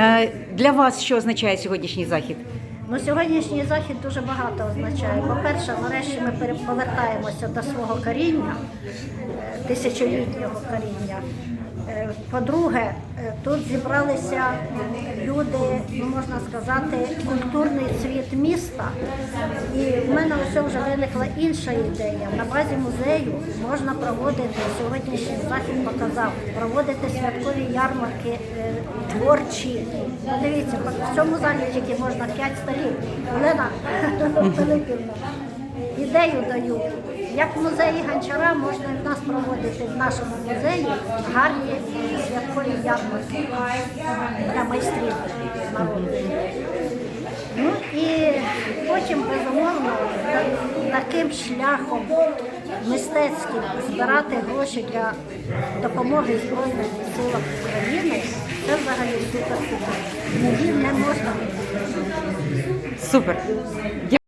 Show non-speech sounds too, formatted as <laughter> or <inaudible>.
Е, Для вас що означає сьогоднішній захід? Ну, сьогоднішній захід дуже багато означає. По-перше, нарешті ми повертаємося до свого коріння, е, тисячолітнього коріння. Е, По-друге, тут зібралися люди, можна сказати, культурний цвіт міста. І в мене ось вже виникла інша ідея. На базі музею можна проводити сьогоднішній захід показав, проводити святкові ярмарки е, творчі. Ну, Дивіться, в цьому залі тільки можна 5 столів. Олена <laughs> Пилипівна, ідею даю. Як в музеї Гончара можна в нас проводити в нашому музеї гарні святкові ярмарки для майстрів народних. Потім, безумовно, таким шляхом мистецьким збирати гроші для допомоги Збройним силам України, це взагалі супер-супер. Їм не можна. Супер.